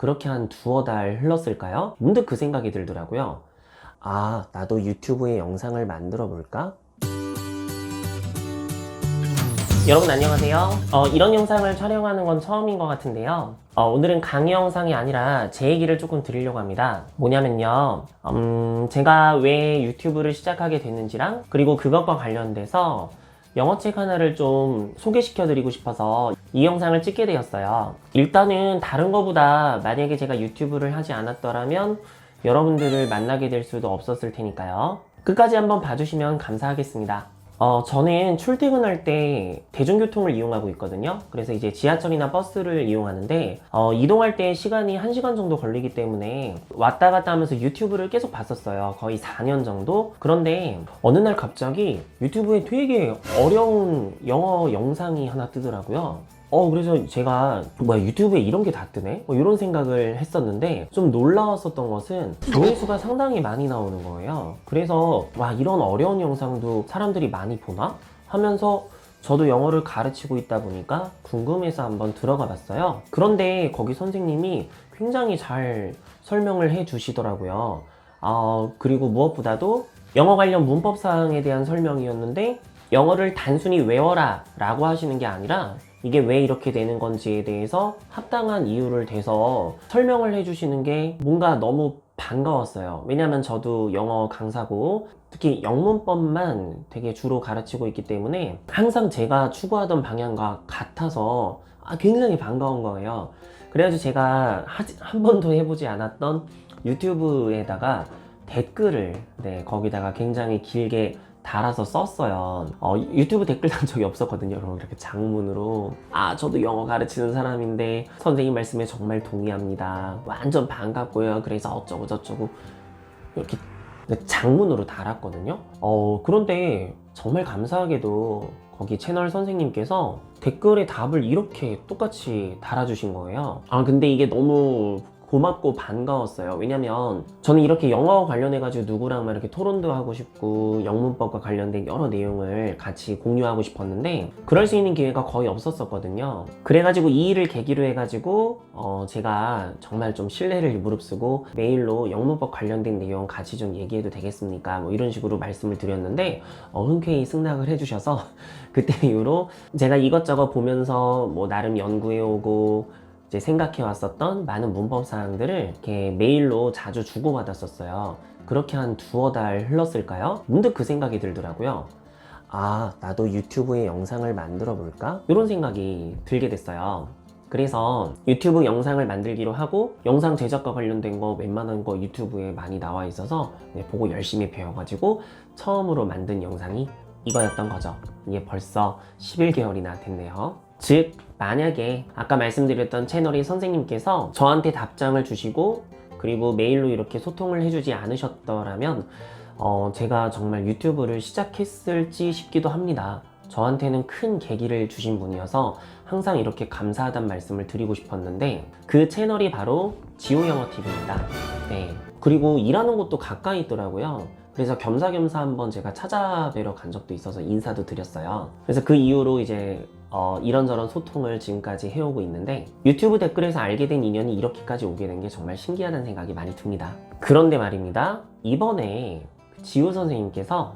그렇게 한 두어 달 흘렀을까요? 문득 그 생각이 들더라고요. 아, 나도 유튜브에 영상을 만들어 볼까? 여러분 안녕하세요. 어, 이런 영상을 촬영하는 건 처음인 것 같은데요. 어, 오늘은 강의 영상이 아니라 제 얘기를 조금 드리려고 합니다. 뭐냐면요. 음, 제가 왜 유튜브를 시작하게 됐는지랑 그리고 그것과 관련돼서 영어책 하나를 좀 소개시켜 드리고 싶어서 이 영상을 찍게 되었어요. 일단은 다른 거보다 만약에 제가 유튜브를 하지 않았더라면 여러분들을 만나게 될 수도 없었을 테니까요. 끝까지 한번 봐주시면 감사하겠습니다. 어, 저는 출퇴근할 때 대중교통을 이용하고 있거든요. 그래서 이제 지하철이나 버스를 이용하는데, 어, 이동할 때 시간이 1시간 정도 걸리기 때문에 왔다 갔다 하면서 유튜브를 계속 봤었어요. 거의 4년 정도? 그런데 어느 날 갑자기 유튜브에 되게 어려운 영어 영상이 하나 뜨더라고요. 어, 그래서 제가, 뭐야, 유튜브에 이런 게 다 뜨네? 뭐 이런 생각을 했었는데, 좀 놀라웠었던 것은 조회수가 상당히 많이 나오는 거예요. 그래서, 와, 이런 어려운 영상도 사람들이 많이 보나? 하면서 저도 영어를 가르치고 있다 보니까 궁금해서 한번 들어가 봤어요. 그런데 거기 선생님이 굉장히 잘 설명을 해 주시더라고요. 어, 그리고 무엇보다도 영어 관련 문법 사항에 대한 설명이었는데 영어를 단순히 외워라 라고 하시는 게 아니라 이게 왜 이렇게 되는 건지에 대해서 합당한 이유를 대서 설명을 해주시는 게 뭔가 너무 반가웠어요. 왜냐면 저도 영어 강사고 특히 영문법만 되게 주로 가르치고 있기 때문에 항상 제가 추구하던 방향과 같아서 아, 굉장히 반가운 거예요. 그래가지고 제가 한 번도 해보지 않았던 유튜브에다가 댓글을 네, 거기다가 굉장히 길게 달아서 썼어요. 어, 유튜브 댓글 단 적이 없었거든요. 여러분 이렇게 장문으로 아 저도 영어 가르치는 사람인데 선생님 말씀에 정말 동의합니다. 완전 반갑고요. 그래서 어쩌고 저쩌고 이렇게 장문으로 달았거든요. 어, 그런데 정말 감사하게도 거기 채널 선생님께서 댓글에 답을 이렇게 똑같이 달아주신 거예요. 아, 근데 이게 너무 고맙고 반가웠어요. 왜냐면 저는 이렇게 영어 관련해가지고 누구랑 막 이렇게 토론도 하고 싶고 영문법과 관련된 여러 내용을 같이 공유하고 싶었는데 그럴 수 있는 기회가 거의 없었었거든요. 그래가지고 이 일을 계기로 해가지고 어, 제가 정말 좀 신뢰를 무릅쓰고 메일로 영문법 관련된 내용 같이 좀 얘기해도 되겠습니까? 뭐 이런 식으로 말씀을 드렸는데 어, 흔쾌히 승낙을 해주셔서 그때 이후로 제가 이것저것 보면서 뭐 나름 연구해오고 이제 생각해 왔었던 많은 문법 사항들을 이렇게 메일로 자주 주고받았었어요. 그렇게 한 두어 달 흘렀을까요? 문득 그 생각이 들더라고요. 아, 나도 유튜브에 영상을 만들어 볼까? 이런 생각이 들게 됐어요. 그래서 유튜브 영상을 만들기로 하고 영상 제작과 관련된 거 웬만한 거 유튜브에 많이 나와 있어서 네, 보고 열심히 배워가지고 처음으로 만든 영상이 이거였던 거죠. 이게 벌써 11개월이나 됐네요. 즉, 만약에 아까 말씀드렸던 채널의 선생님께서 저한테 답장을 주시고 그리고 메일로 이렇게 소통을 해주지 않으셨더라면 어, 제가 정말 유튜브를 시작했을지 싶기도 합니다. 저한테는 큰 계기를 주신 분이어서 항상 이렇게 감사하단 말씀을 드리고 싶었는데 그 채널이 바로 지오 영어 TV입니다. 네. 그리고 일하는 곳도 가까이 있더라고요. 그래서 겸사겸사 한번 제가 찾아뵈러 간 적도 있어서 인사도 드렸어요. 그래서 그 이후로 이제 어, 이런저런 소통을 지금까지 해오고 있는데 유튜브 댓글에서 알게 된 인연이 이렇게까지 오게 된 게 정말 신기하다는 생각이 많이 듭니다. 그런데 말입니다. 이번에 지우 선생님께서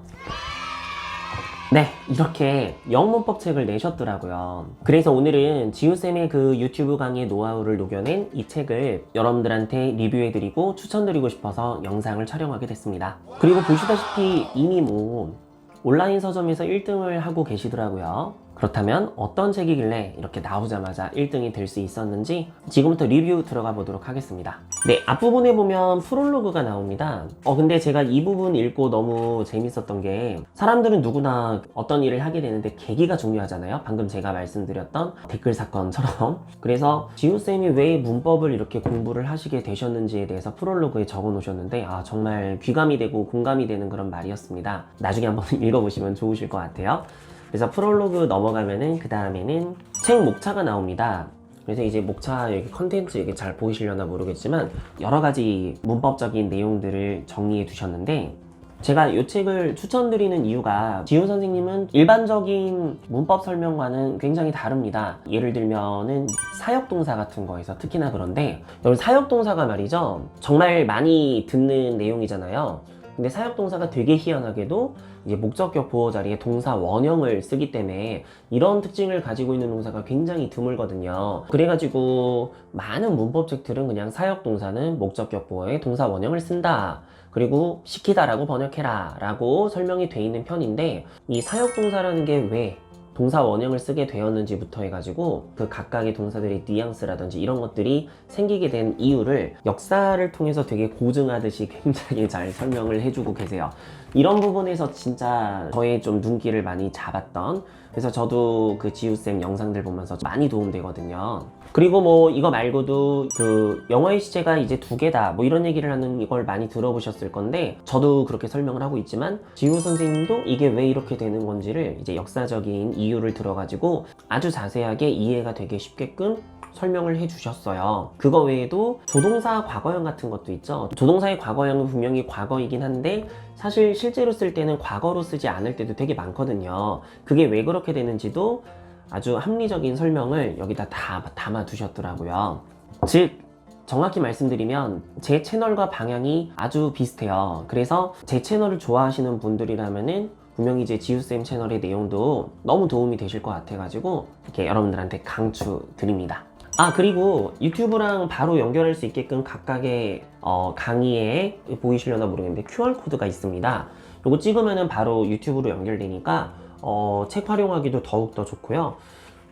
네, 이렇게 영문법 책을 내셨더라고요. 그래서 오늘은 지우쌤의 그 유튜브 강의 노하우를 녹여낸 이 책을 여러분들한테 리뷰해드리고 추천드리고 싶어서 영상을 촬영하게 됐습니다. 그리고 보시다시피 이미 뭐 온라인 서점에서 1등을 하고 계시더라고요. 그렇다면 어떤 책이길래 이렇게 나오자마자 1등이 될 수 있었는지 지금부터 리뷰 들어가 보도록 하겠습니다. 네, 앞부분에 보면 프롤로그가 나옵니다. 어, 근데 제가 이 부분 읽고 너무 재밌었던 게 사람들은 누구나 어떤 일을 하게 되는데 계기가 중요하잖아요. 방금 제가 말씀드렸던 댓글 사건처럼. 그래서 지우쌤이 왜 문법을 이렇게 공부를 하시게 되셨는지에 대해서 프롤로그에 적어 놓으셨는데 아, 정말 귀감이 되고 공감이 되는 그런 말이었습니다. 나중에 한번 읽어보시면 좋으실 것 같아요. 그래서 프롤로그 넘어가면은 그 다음에는 책 목차가 나옵니다. 그래서 이제 목차 여기 컨텐츠 이게 잘 보이시려나 모르겠지만 여러 가지 문법적인 내용들을 정리해 두셨는데 제가 이 책을 추천드리는 이유가 지훈 선생님은 일반적인 문법 설명과는 굉장히 다릅니다. 예를 들면은 사역동사 같은 거에서 특히나 그런데 여러분 사역동사가 말이죠. 정말 많이 듣는 내용이잖아요. 근데 사역동사가 되게 희한하게도 이제 목적격 보호 자리에 동사 원형을 쓰기 때문에 이런 특징을 가지고 있는 동사가 굉장히 드물거든요. 그래가지고 많은 문법책들은 그냥 사역동사는 목적격 보호에 동사 원형을 쓴다. 그리고 시키다라고 번역해라 라고 설명이 돼 있는 편인데 이 사역동사라는 게 왜 동사 원형을 쓰게 되었는지부터 해가지고 그 각각의 동사들의 뉘앙스라든지 이런 것들이 생기게 된 이유를 역사를 통해서 되게 고증하듯이 굉장히 잘 설명을 해주고 계세요. 이런 부분에서 진짜 저의 좀 눈길을 많이 잡았던 그래서 저도 그 지우쌤 영상들 보면서 많이 도움되거든요. 그리고 뭐 이거 말고도 그 영어의 시제가 이제 두 개다 뭐 이런 얘기를 하는 이걸 많이 들어보셨을 건데 저도 그렇게 설명을 하고 있지만 지우 선생님도 이게 왜 이렇게 되는 건지를 이제 역사적인 이유를 들어가지고 아주 자세하게 이해가 되게 쉽게끔 설명을 해주셨어요. 그거 외에도 조동사 과거형 같은 것도 있죠. 조동사의 과거형은 분명히 과거이긴 한데 사실 실제로 쓸 때는 과거로 쓰지 않을 때도 되게 많거든요. 그게 왜 그렇게 되는지도 아주 합리적인 설명을 여기다 다 담아 두셨더라고요. 즉, 정확히 말씀드리면 제 채널과 방향이 아주 비슷해요. 그래서 제 채널을 좋아하시는 분들이라면은 분명히 이제 지우쌤 채널의 내용도 너무 도움이 되실 것 같아가지고 이렇게 여러분들한테 강추 드립니다. 아 그리고 유튜브랑 바로 연결할 수 있게끔 각각의 어, 강의에 보이시려나 모르겠는데 QR코드가 있습니다. 요거 찍으면은 바로 유튜브로 연결되니까 어, 책 활용하기도 더욱더 좋고요.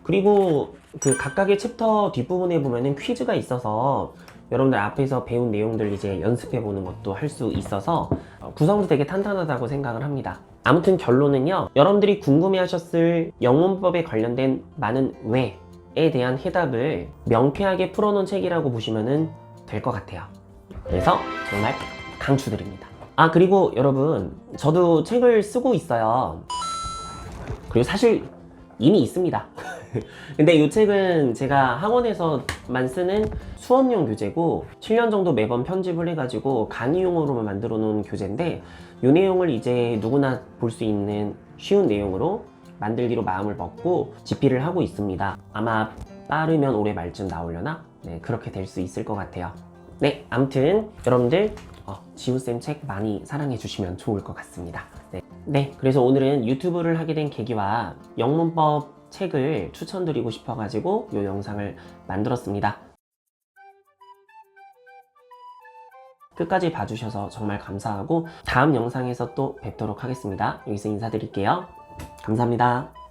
그리고 그 각각의 챕터 뒷부분에 보면은 퀴즈가 있어서 여러분들 앞에서 배운 내용들 이제 연습해 보는 것도 할 수 있어서 어, 구성도 되게 탄탄하다고 생각을 합니다. 아무튼 결론은요. 여러분들이 궁금해 하셨을 영문법에 관련된 많은 왜 에 대한 해답을 명쾌하게 풀어놓은 책이라고 보시면 될 것 같아요. 그래서 정말 강추드립니다. 아, 그리고 여러분, 저도 책을 쓰고 있어요. 그리고 사실 이미 있습니다. 근데 이 책은 제가 학원에서만 쓰는 수업용 교재고 7년 정도 매번 편집을 해가지고 강의용으로만 만들어 놓은 교재인데 이 내용을 이제 누구나 볼 수 있는 쉬운 내용으로 만들기로 마음을 먹고 집필을 하고 있습니다. 아마 빠르면 올해 말쯤 나오려나? 네, 그렇게 될 수 있을 것 같아요. 네, 아무튼 여러분들 어, 지우쌤 책 많이 사랑해 주시면 좋을 것 같습니다. 네. 네, 그래서 오늘은 유튜브를 하게 된 계기와 영문법 책을 추천드리고 싶어가지고 이 영상을 만들었습니다. 끝까지 봐주셔서 정말 감사하고 다음 영상에서 또 뵙도록 하겠습니다. 여기서 인사드릴게요. 감사합니다.